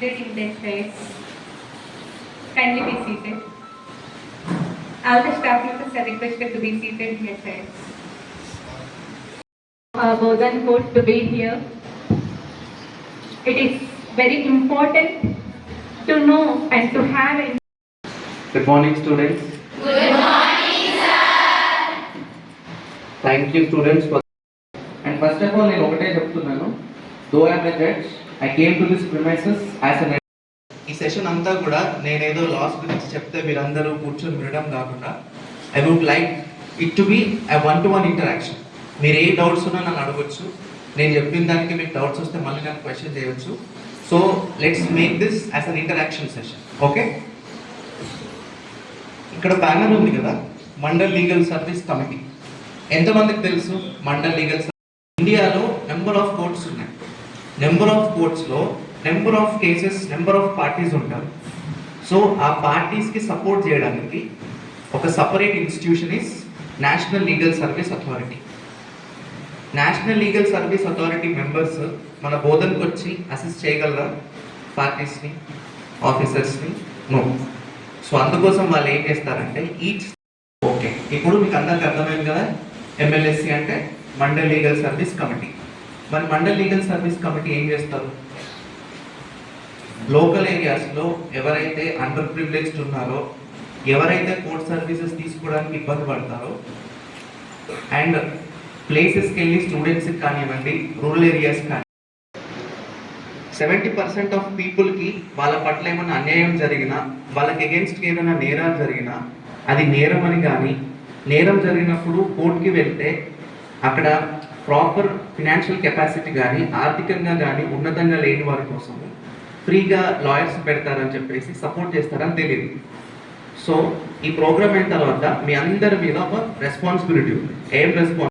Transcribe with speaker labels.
Speaker 1: seated in their chairs. Kindly be seated. All the staff members are requested to be seated in their chairs. Uh, Bodhan court to be here. It is very important to know and to have a
Speaker 2: Good morning, students. Good morning, sir. Thank you, students, for. And first of all, నేను ఒకటే చెప్తున్నాను దో I'm a judge I came to this premises as an
Speaker 3: ఈ session అంతా కూడా నేనేదో loss గురించి చెప్తే మీరందరూ కూర్చొని వినడం కాకుండా I would like it to be I one to one interaction మీరు ఏ డౌట్స్ ఉన్నా నన్ను అడగొచ్చు. నేను చెప్పిన దానికి మీకు డౌట్స్ వస్తే మళ్ళీ నన్ను క్వశ్చన్ చేయవచ్చు so let's make this as an interaction session okay ఇక్కడ బ్యానర్ ఉంది కదా మండల్ లీగల్ సర్వీస్ కమిటీ ఎంతమందికి తెలుసు? మండల్ లీగల్ ఇండియాలో నెంబర్ ఆఫ్ కోర్ట్స్ ఉన్నాయి. Number of కోర్ట్స్లో number of cases number of parties ఉంటారు సో ఆ పార్టీస్కి సపోర్ట్ చేయడానికి ఒక separate institution is national legal service authority national legal service authority members మన బోధనకు వచ్చి అసిస్ట్ చేయగలరా? పార్టీస్ని ఆఫీసర్స్ని నో? సో అందుకోసం వాళ్ళు ఏం చేస్తారంటే ఈచ్ ఓకే ఇప్పుడు మీకు అందరికి అర్థమైంది కదా? ఎమ్మెల్యేసి అంటే మండల్ లీగల్ సర్వీస్ కమిటీ మన మండల్ లీగల్ సర్వీస్ కమిటీ ఏం చేస్తారు? లోకల్ ఏరియాస్లో ఎవరైతే అండర్ ప్రివిలేజ్డ్ ఉన్నారో ఎవరైతే కోర్ట్ సర్వీసెస్ తీసుకోవడానికి ఇబ్బంది పడతారో అండ్ ప్లేసెస్కి వెళ్ళి స్టూడెంట్స్కి కానివ్వండి రూరల్ ఏరియాస్ కానీ సెవెంటీ పర్సెంట్ ఆఫ్ పీపుల్కి వాళ్ళ పట్ల ఏమైనా అన్యాయం జరిగినా వాళ్ళకి అగేన్స్ట్ ఏమైనా నేరాలు జరిగినా అది నేరం అని కానీ నేరం జరిగినప్పుడు కోర్టుకి వెళ్తే అక్కడ ప్రాపర్ ఫినాన్షియల్ కెపాసిటీ కానీ ఆర్థికంగా కానీ ఉన్నతంగా లేని వారి కోసం ఫ్రీగా లాయర్స్ పెడతారని చెప్పేసి సపోర్ట్ చేస్తారని తెలియదు సో ఈ ప్రోగ్రామ్ అయిన తర్వాత మీ అందరి మీద ఒక రెస్పాన్సిబిలిటీ ఉంది. ఏం రెస్పాన్స్